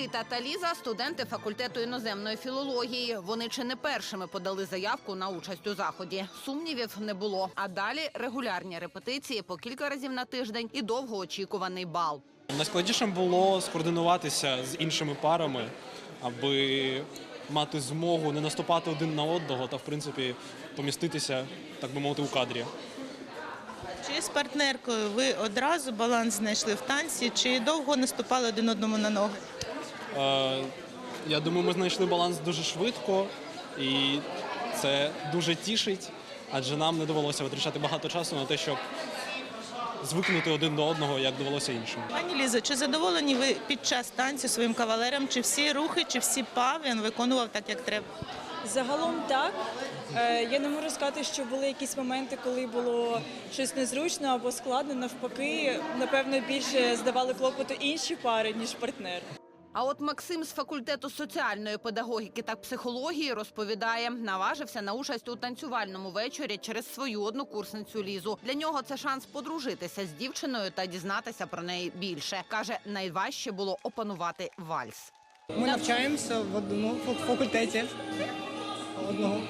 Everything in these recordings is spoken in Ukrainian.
Микита та Ліза студенти факультету іноземної філології. Вони чи не першими подали заявку на участь у заході. Сумнівів не було. А далі регулярні репетиції по кілька разів на тиждень і довгоочікуваний бал. Найскладнішим було скоординуватися з іншими парами, аби мати змогу не наступати один на одного та, в принципі, поміститися, так би мовити, у кадрі. Чи з партнеркою ви одразу баланс знайшли в танці, чи довго наступали один одному на ноги? Е, я думаю, ми знайшли баланс дуже швидко, і це дуже тішить, адже нам не довелося витрачати багато часу на те, щоб звикнути один до одного, як довелося іншим. Пані Лізо, чи задоволені ви під час танцю своїм кавалером? Чи всі рухи, чи всі па він виконував так, як треба? Загалом так. Е, Я не можу сказати, що були якісь моменти, коли було щось незручно або складно. Навпаки, напевно, більше здавали клопоту інші пари, ніж партнер. А от Максим з факультету соціальної педагогіки та психології розповідає, наважився на участь у танцювальному вечорі через свою однокурсницю Лізу. Для нього це шанс подружитися з дівчиною та дізнатися про неї більше. каже, найважче було опанувати вальс. Ми навчаємося в одному фак- факультеті одного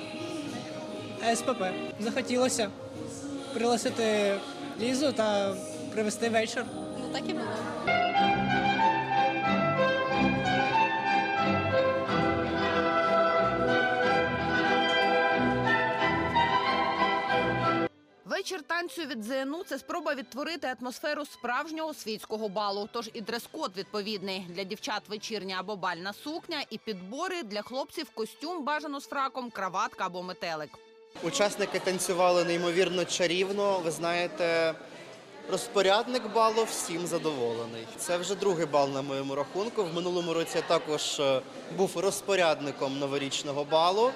СПП. Захотілося пригласити Лізу та привезти вечір. Ну так і було. Танцю від ЗНУ – це спроба відтворити атмосферу справжнього світського балу. Тож і дрес-код відповідний для дівчат вечірня або бальна сукня, і підбори для хлопців костюм бажано з фраком, краватка або метелик. Учасники танцювали неймовірно чарівно. Ви знаєте, розпорядник балу всім задоволений. Це вже другий бал на моєму рахунку. В минулому році я також е, був розпорядником новорічного балу.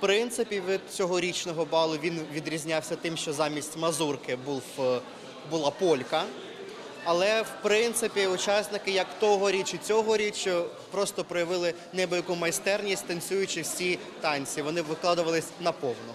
Принципі, від цьогорічного балу він відрізнявся тим, що замість мазурки був, е, була полька. Але в принципі учасники як тогоріч і цьогоріч е, просто проявили небияку майстерність, танцюючи всі танці. Вони викладувались наповну.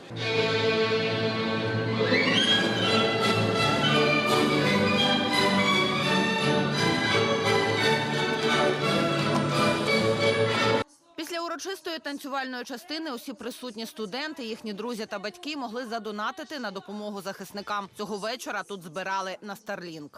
Урочистої танцювальної частини усі присутні студенти, їхні друзі та батьки могли задонатити на допомогу захисникам. Цього вечора тут збирали на Starlink.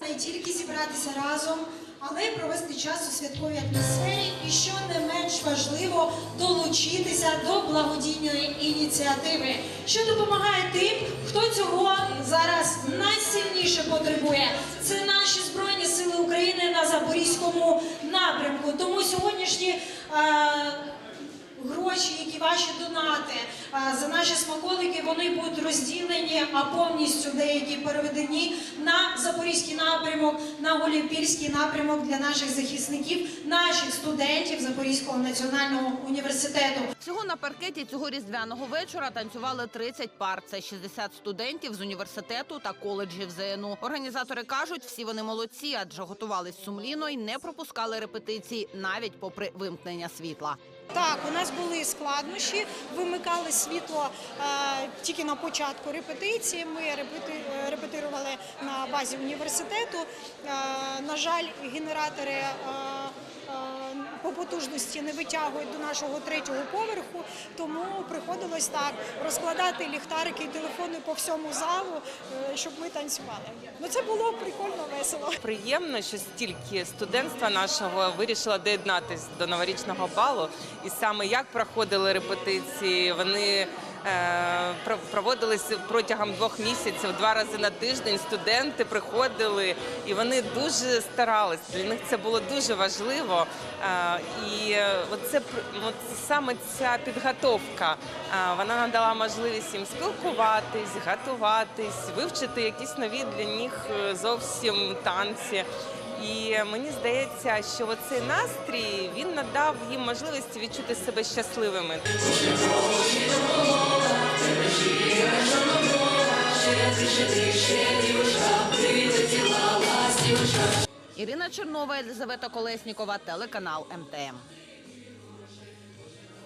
Не тільки зібратися разом, але й провести час у святковій атмосфері і, що не менш важливо, долучитися до благодійної ініціативи, що допомагає тим, хто цього зараз найсильніше потребує. Це наші збройні сили України на Запорізькому напрямку. Тому сьогоднішні. Гроші, які ваші донати за наші смаколики, вони будуть розділені, а повністю деякі переведені на запорізький напрямок, на Голівпільський напрямок для наших захисників, наших студентів Запорізького національного університету. Всього на паркеті цього різдвяного вечора танцювали 30 пар. Це 60 студентів з університету та коледжів ЗНУ. Організатори кажуть, всі вони молодці, адже готувались сумлінно і не пропускали репетиції навіть попри вимкнення світла. Так, у нас були складнощі, вимикали світло е, тільки на початку репетиції. Ми репети, е, репетирували на базі університету. Е, на жаль, генератори. По потужності не витягують до нашого третього поверху, тому приходилось так розкладати ліхтарики і телефони по всьому залу, е, щоб ми танцювали. Ну це було прикольно, весело. Приємно, що стільки студентства нашого вирішило доєднатись до новорічного балу. І саме як проходили репетиції, вони е, про- проводились протягом двох місяців, два рази на тиждень. Студенти приходили і вони дуже старались. Для них це було дуже важливо. Е, і оце от саме ця підготовка. е, Вона надала можливість їм спілкуватись, готуватись, вивчити якісь нові для них зовсім танці. І мені здається, що оцей настрій він надав їм можливість відчути себе щасливими. Ірина Чернова, Елизавета Колеснікова, телеканал МТМ.